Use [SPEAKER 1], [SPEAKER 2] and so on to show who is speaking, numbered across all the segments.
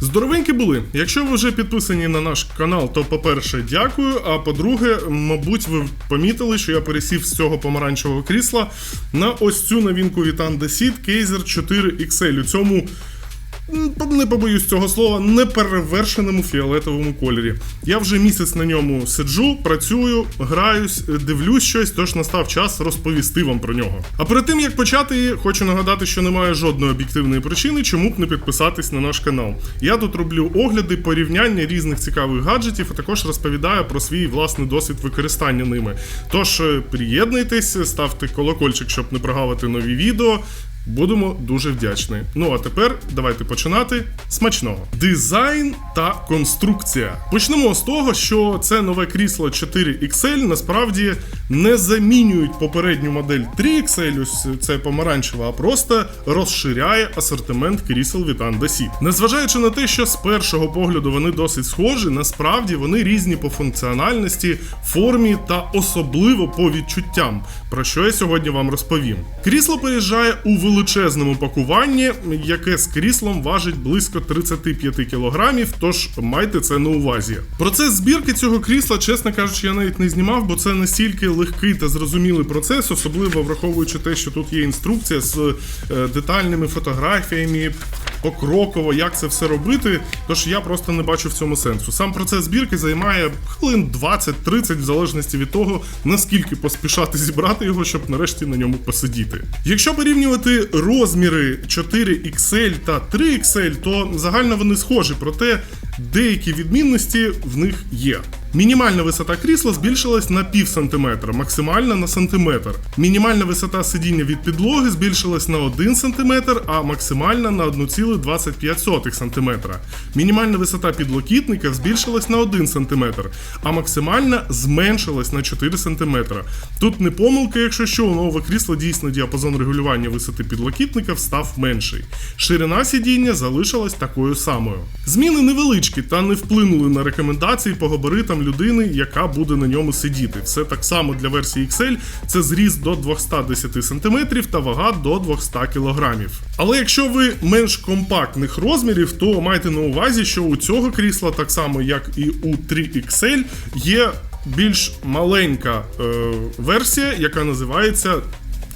[SPEAKER 1] Здоровенькі були. Якщо ви вже підписані на наш канал, то по-перше, дякую. А по-друге, мабуть, ви помітили, що я пересів з цього помаранчевого крісла на ось цю новинку від Andesit Кейзер 4 XL. У цьому не побоюсь цього слова, неперевершеному фіолетовому кольорі. Я вже місяць на ньому сиджу, працюю, граюсь, дивлюсь щось, тож настав час розповісти вам про нього. А перед тим як почати, хочу нагадати, що немає жодної об'єктивної причини, чому б не підписатись на наш канал. Я тут роблю огляди, порівняння різних цікавих гаджетів, а також розповідаю про свій власний досвід використання ними. Тож е, приєднуйтесь, ставте колокольчик, щоб не прогавити нові відео. Будемо дуже вдячні. Ну а тепер давайте починати. Смачного. Дизайн та конструкція. Почнемо з того, що це нове крісло 4XL насправді не замінюють попередню модель 3XL, ось це помаранчева, а просто розширяє асортимент крісел від Andesit. Незважаючи на те, що з першого погляду вони досить схожі, насправді вони різні по функціональності, формі та особливо по відчуттям, про що я сьогодні вам розповім. Крісло переїжджає у величезному пакуванні, яке з кріслом важить близько 35 кілограмів, тож майте це на увазі. Процес збірки цього крісла, чесно кажучи, я навіть не знімав, бо це настільки легкий та зрозумілий процес, особливо враховуючи те, що тут є інструкція з е, детальними фотографіями, покроково, як це все робити. Тож я просто не бачу в цьому сенсу. Сам процес збірки займає хвилин 20-30, в залежності від того, наскільки поспішати зібрати його, щоб нарешті на ньому посидіти. Якщо порівнювати розміри 4XL та 3XL, то загально вони схожі, проте деякі відмінності в них є. Мінімальна висота крісла збільшилась на пів сантиметра, максимальна на сантиметр. Мінімальна висота сидіння від підлоги збільшилась на 1 сантиметр, а максимальна на 1,25 сантиметра. Мінімальна висота підлокітника збільшилась на 1 сантиметр, а максимальна зменшилась на 4 сантиметра. Тут не помилка, якщо що, у нового крісла дійсно діапазон регулювання висоти підлокітника став менший. Ширина сидіння залишилась такою самою. Зміни невеличкі та не вплинули на рекомендації по габаритам людини, яка буде на ньому сидіти. Все так само для версії XL, це зріст до 210 см та вага до 200 кг. Але якщо ви менш компактних розмірів, то майте на увазі, що у цього крісла, так само як і у 3XL, є більш маленька е, версія, яка називається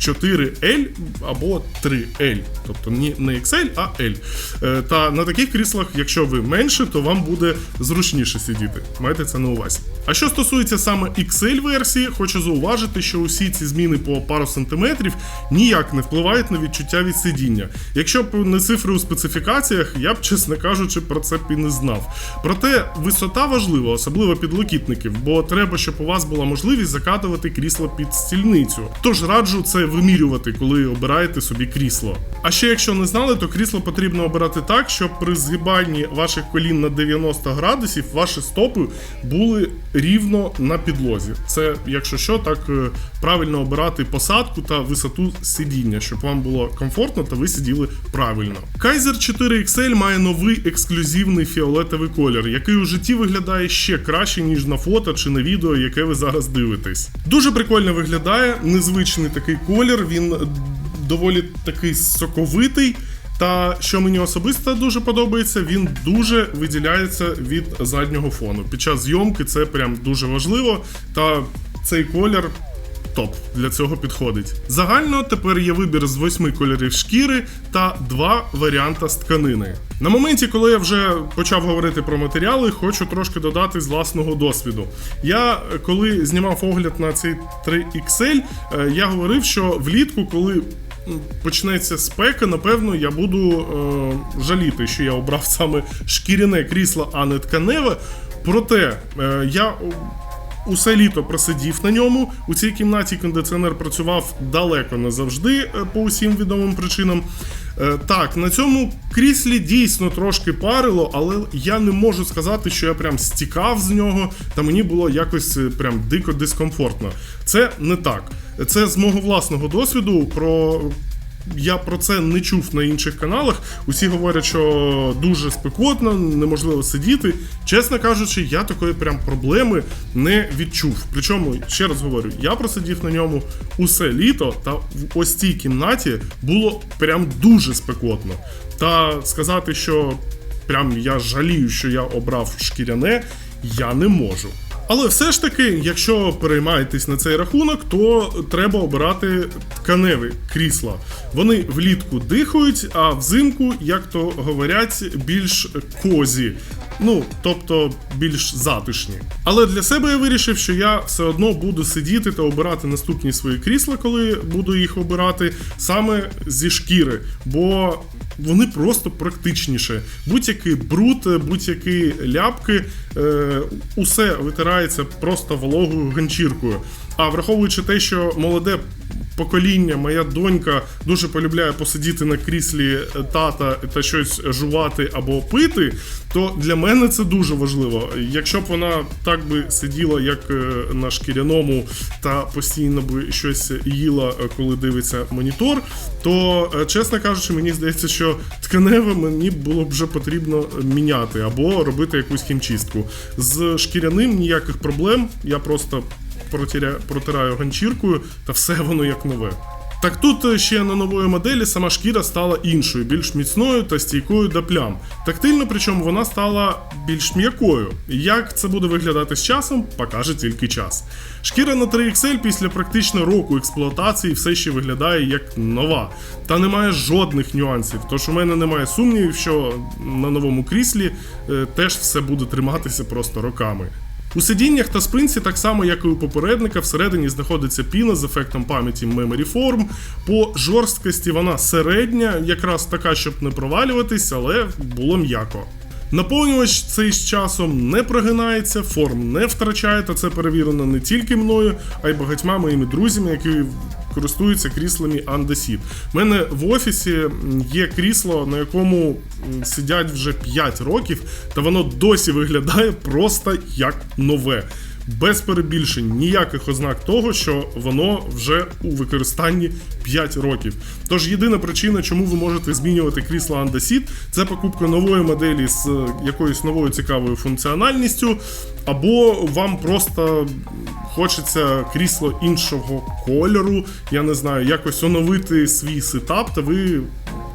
[SPEAKER 1] 4L або 3L, тобто не XL, а L. Е, Та на таких кріслах, якщо ви менше, то вам буде зручніше сидіти. Майте це на увазі. А що стосується саме XL версії, хочу зауважити, що усі ці зміни по пару сантиметрів ніяк не впливають на відчуття від сидіння. Якщо б не цифри у специфікаціях, я б, чесно кажучи, про це б і не знав. Проте висота важлива, особливо підлокітників, бо треба, щоб у вас була можливість закатувати крісло під стільницю. Тож раджу це вимірювати, коли обираєте собі крісло. А ще якщо не знали, то крісло потрібно обирати так, щоб при згибанні ваших колін на 90 градусів ваші стопи були рівно на підлозі. Це, якщо що, так е, правильно обирати посадку та висоту сидіння, щоб вам було комфортно та ви сиділи правильно. Kaiser 4 XL має новий ексклюзивний фіолетовий колір, який у житті виглядає ще краще, ніж на фото чи на відео, яке ви зараз дивитесь. Дуже прикольно виглядає, незвичний такий колір. Він доволі такий соковитий. Та що мені особисто дуже подобається, він дуже виділяється від заднього фону. Під час зйомки це прям дуже важливо. Та цей колір топ для цього підходить. Загально тепер є вибір з восьми кольорів шкіри та два варіанта з тканини. На моменті, коли я вже почав говорити про матеріали, хочу трошки додати з власного досвіду. Я коли знімав огляд на цей 3XL, е, я говорив, що влітку, коли почнеться спека, напевно, я буду е, жаліти, що я обрав саме шкіряне крісло, а не тканеве. Проте е, я Усе літо просидів на ньому. У цій кімнаті кондиціонер працював далеко не завжди, е, по усім відомим причинам. Е, Так, на цьому кріслі дійсно трошки парило, але я не можу сказати, що я прям стікав з нього, та мені було якось е, прям дико дискомфортно. Це не так. Це з мого власного досвіду про я про це не чув на інших каналах. Усі говорять, що дуже спекотно, неможливо сидіти. Чесно кажучи, я такої прям проблеми не відчув. Причому, ще раз говорю, я просидів на ньому усе літо, та в ось цій кімнаті було прям дуже спекотно. Та сказати, що прям я жалію, що я обрав шкіряне, я не можу. Але все ж таки, якщо переймаєтесь на цей рахунок, то треба обирати тканеві крісла. Вони влітку дихають, а взимку, як то говорять, більш козі. Ну, тобто більш затишні. Але для себе я вирішив, що я все одно буду сидіти та обирати наступні свої крісла, коли буду їх обирати саме зі шкіри. Бо вони просто практичніше. Будь-який бруд, будь-які ляпки, е, усе витирається просто вологою ганчіркою. А враховуючи те, що молоде покоління, моя донька дуже полюбляє посидіти на кріслі тата та щось жувати або пити, то для мене це дуже важливо. Якщо б вона так би сиділа, як е, на шкіряному, та постійно би щось їла, е, коли дивиться монітор, то, е, чесно кажучи, мені здається, що тканеве мені було б вже потрібно міняти або робити якусь хімчистку. З шкіряним ніяких проблем, я просто. Протираю ганчіркою, та все воно як нове. Так тут е, ще на нової моделі сама шкіра стала іншою, більш міцною та стійкою до плям. Тактильно, причому вона стала більш м'якою. Як це буде виглядати з часом, покаже тільки час. Шкіра на 3XL після практично року експлуатації все ще виглядає як нова, та немає жодних нюансів. Тож у мене немає сумнівів, що на новому кріслі е, теж все буде триматися просто роками. У сидіннях та спинці, так само як і у попередника, всередині знаходиться піна з ефектом пам'яті Memory Form. По жорсткості вона середня, якраз така, щоб не провалюватись, але було м'яко. Наповнювач цей з часом не прогинається, форм не втрачає, та це перевірено не тільки мною, а й багатьма моїми друзями, які користуються кріслами Andesit. У мене в офісі є крісло, на якому сидять вже 5 років, та воно досі виглядає просто як нове. Без перебільшень, ніяких ознак того, що воно вже у використанні 5 років. Тож єдина причина, чому ви можете змінювати крісло Andesit, це покупка нової моделі з е, якоюсь новою цікавою функціональністю, або вам просто хочеться крісло іншого кольору, я не знаю, якось оновити свій сетап, та ви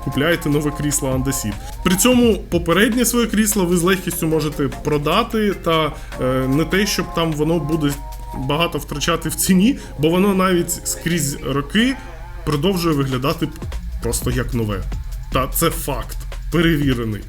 [SPEAKER 1] купляєте нове крісло Andesit. При цьому попереднє своє крісло ви з легкістю можете продати, та е, не те, щоб там воно буде багато втрачати в ціні, бо воно навіть скрізь роки продовжує виглядати просто як нове. Та це факт, перевірений.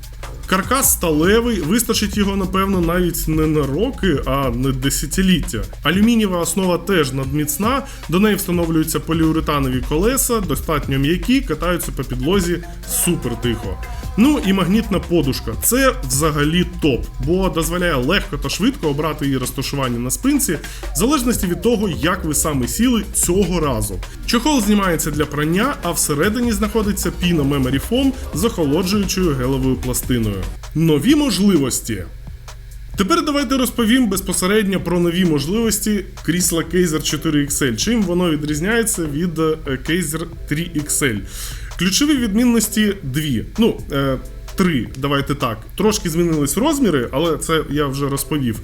[SPEAKER 1] Каркас сталевий, вистачить його, напевно, навіть не на роки, а на десятиліття. Алюмінієва основа теж надміцна, до неї встановлюються поліуретанові колеса, достатньо м'які, катаються по підлозі супер тихо. Ну і магнітна подушка. Це взагалі топ, бо дозволяє легко та швидко обрати її розташування на спинці, в залежності від того, як ви саме сіли цього разу. Чохол знімається для прання, а всередині знаходиться піна Memory Foam з охолоджуючою гелевою пластиною. Нові можливості. Тепер давайте розповім безпосередньо про нові можливості крісла Kaiser 4XL. Чим воно відрізняється від Kaiser 3XL. Ключові відмінності дві. Ну, е, три, давайте так. Трошки змінились розміри, але це я вже розповів.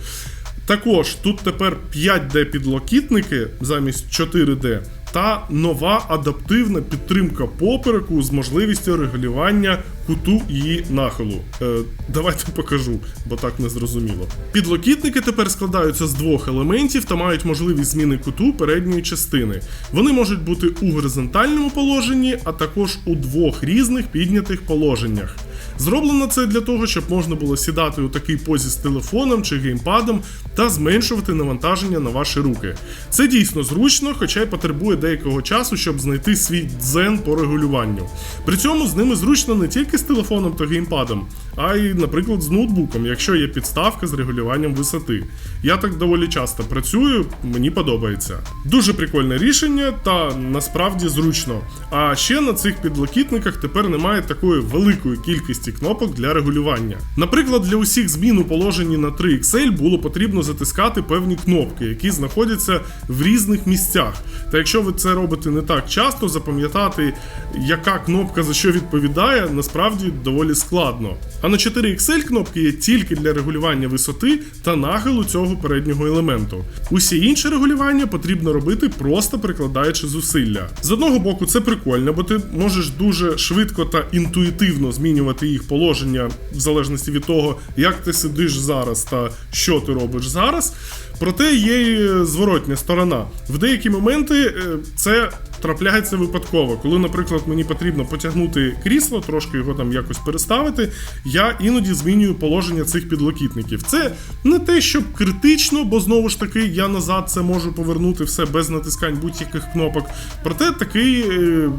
[SPEAKER 1] Також тут тепер 5D підлокітники замість 4D та нова адаптивна підтримка попереку з можливістю регулювання куту її нахилу. Е, давайте покажу, бо так не зрозуміло. Підлокітники тепер складаються з двох елементів та мають можливість зміни куту передньої частини. Вони можуть бути у горизонтальному положенні, а також у двох різних піднятих положеннях. Зроблено це для того, щоб можна було сідати у такій позі з телефоном чи геймпадом та зменшувати навантаження на ваші руки. Це дійсно зручно, хоча й потребує деякого часу, щоб знайти свій дзен по регулюванню. При цьому з ними зручно не тільки з телефоном та геймпадом, а й, наприклад, з ноутбуком, якщо є підставка з регулюванням висоти. Я так доволі часто працюю, мені подобається. Дуже прикольне рішення та насправді зручно. А ще на цих підлокітниках тепер немає такої великої кількості кнопок для регулювання. Наприклад, для усіх змін у положенні на 3XL було потрібно затискати певні кнопки, які знаходяться в різних місцях. Та якщо ви це робите не так часто, запам'ятати, яка кнопка за що відповідає, насправді насправді доволі складно. А на 4XL кнопки є тільки для регулювання висоти та нахилу цього переднього елементу. Усі інші регулювання потрібно робити просто прикладаючи зусилля. З одного боку, це прикольно, бо ти можеш дуже швидко та інтуїтивно змінювати їх положення в залежності від того, як ти сидиш зараз та що ти робиш зараз. Проте є зворотня сторона. В деякі моменти е, це трапляється випадково. Коли, наприклад, мені потрібно потягнути крісло, трошки його там якось переставити, я іноді змінюю положення цих підлокітників. Це не те, щоб критично, бо знову ж таки я назад це можу повернути все без натискань будь-яких кнопок. Проте такий е,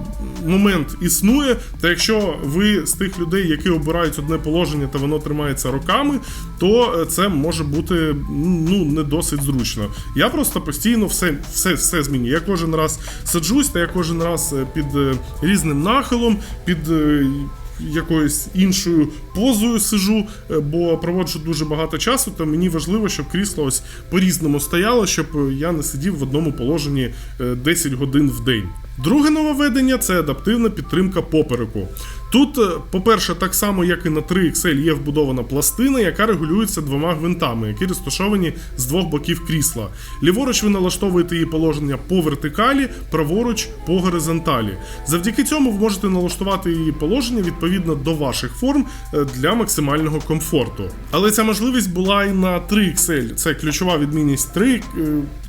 [SPEAKER 1] момент існує. Та якщо ви з тих людей, які обирають одне положення та воно тримається роками, то е, це може бути ну не досить зручно. Я просто постійно все, все, все змінюю. Я кожен раз саджусь, та я кожен раз е, під е, різним нахилом, під. е, Якоюсь іншою позою сижу, бо проводжу дуже багато часу, то мені важливо, щоб крісло ось по-різному стояло, щоб я не сидів в одному положенні е, 10 годин в день. Друге нововведення це адаптивна підтримка попереку. Тут, е, по-перше, так само як і на 3XL є вбудована пластина, яка регулюється двома гвинтами, які розташовані з двох боків крісла. Ліворуч ви налаштовуєте її положення по вертикалі, праворуч по горизонталі. Завдяки цьому ви можете налаштувати її положення відповідно до ваших форм е, для максимального комфорту. Але ця можливість була і на 3XL. Це ключова відмінність 3.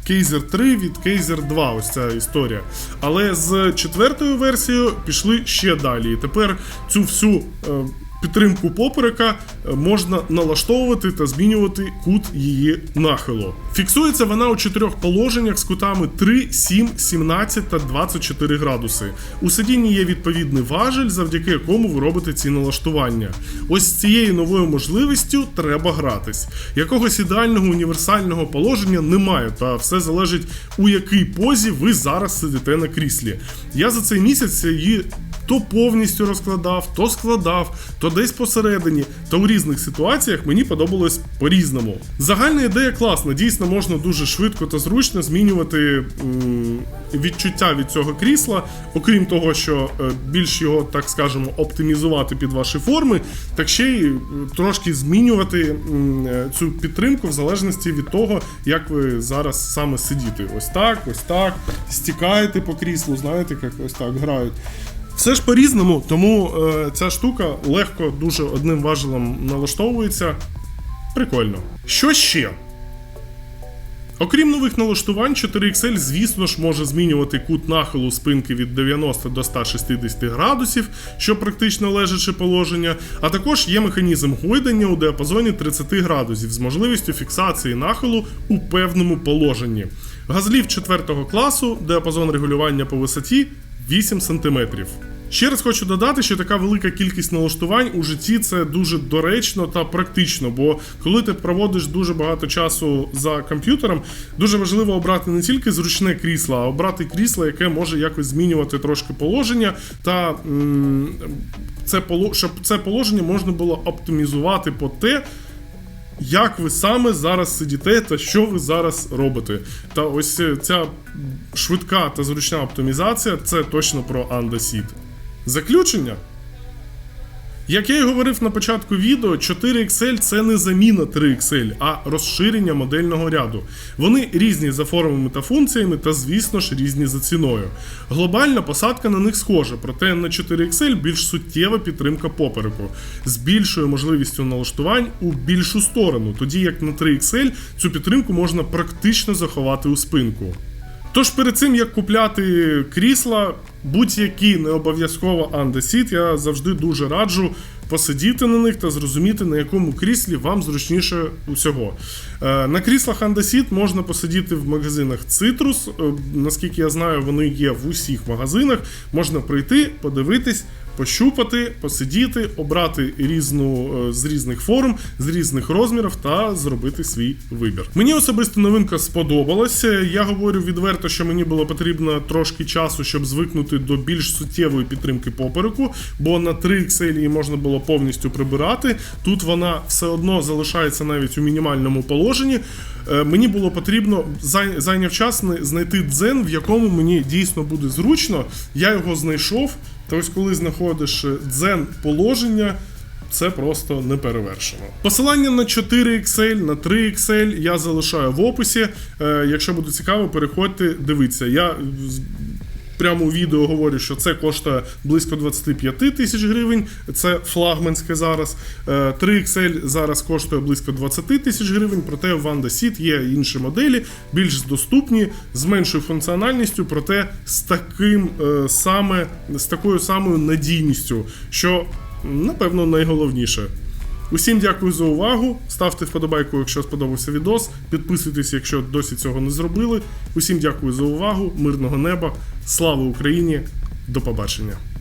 [SPEAKER 1] Кейзер 3 від Кейзер 2, ось ця історія. Але з четвертою версією пішли ще далі. І тепер цю всю е, підтримку поперека е, можна налаштовувати та змінювати кут її нахилу. Фіксується вона у чотирьох положеннях з кутами 3, 7, 17 та 24 градуси. У сидінні є відповідний важель, завдяки якому ви робите ці налаштування. Ось з цією новою можливістю треба гратись. Якогось ідеального універсального положення немає, та все залежить у якій позі ви зараз сидите на кріслі. Я за цей місяць її то повністю розкладав, то складав, то десь посередині, та у різних ситуаціях мені подобалось по-різному. Загальна ідея класна, дійсно можна дуже швидко та зручно змінювати відчуття від цього крісла, окрім того, що е, більш його, так скажемо, оптимізувати під ваші форми, так ще й трошки змінювати е, цю підтримку в залежності від того, як ви зараз саме сидіти. Ось так, ось так, стікаєте по кріслу, знаєте, як ось так грають. Все ж по-різному, тому е, ця штука легко дуже одним важелем налаштовується. Прикольно. Що ще? Окрім нових налаштувань, 4XL, звісно ж, може змінювати кут нахилу спинки від 90 до 160 градусів, що практично лежаче положення, а також є механізм гойдання у діапазоні 30 градусів з можливістю фіксації нахилу у певному положенні. Газлів 4 класу, діапазон регулювання по висоті 8 см. Ще раз хочу додати, що така велика кількість налаштувань у житті це дуже доречно та практично, бо коли ти проводиш дуже багато часу за комп'ютером, дуже важливо обрати не тільки зручне крісло, а обрати крісло, яке може якось змінювати трошки положення, та це щоб це положення можна було оптимізувати по те, як ви саме зараз сидіте та що ви зараз робите. Та ось е, ця швидка та зручна оптимізація це точно про Андесіт. Заключення. Як я і говорив на початку відео, 4XL це не заміна 3XL, а розширення модельного ряду. Вони різні за формами та функціями, та, звісно ж, різні за ціною. Глобальна посадка на них схожа, проте на 4XL більш суттєва підтримка попереку, з більшою можливістю налаштувань у більшу сторону, тоді як на 3XL цю підтримку можна практично заховати у спинку. Тож перед цим як купляти крісла, будь-які не обов'язково андесіт, я завжди дуже раджу посидіти на них та зрозуміти, на якому кріслі вам зручніше усього. Е, На кріслах андесіт можна посидіти в магазинах Citrus. Е, Наскільки я знаю, вони є в усіх магазинах. Можна прийти, подивитись. Пощупати, посидіти, обрати різну е, з різних форм, з різних розмірів та зробити свій вибір. Мені особисто новинка сподобалася. Я говорю відверто, що мені було потрібно трошки часу, щоб звикнути до більш суттєвої підтримки попереку, бо на 3XL її можна було повністю прибирати. Тут вона все одно залишається навіть у мінімальному положенні. Е, Мені було потрібно зайняв час знайти дзен, в якому мені дійсно буде зручно. Я його знайшов. Ось коли знаходиш дзен положення, це просто неперевершено. Посилання на 4XL, на 3XL я залишаю в описі. Е, якщо буде цікаво, переходьте, дивіться. Я прямо у відео говорю, що це коштує близько 25 тисяч гривень. Це флагманське зараз. Е, 3XL зараз коштує близько 20 тисяч гривень. Проте в Wanda Seat є інші моделі, більш доступні, з меншою функціональністю, проте з таким е, саме з такою самою надійністю, що напевно найголовніше. Усім дякую за увагу. Ставте вподобайку, якщо сподобався відос. Підписуйтесь, якщо досі цього не зробили. Усім дякую за увагу. Мирного неба. Слава Україні! До побачення!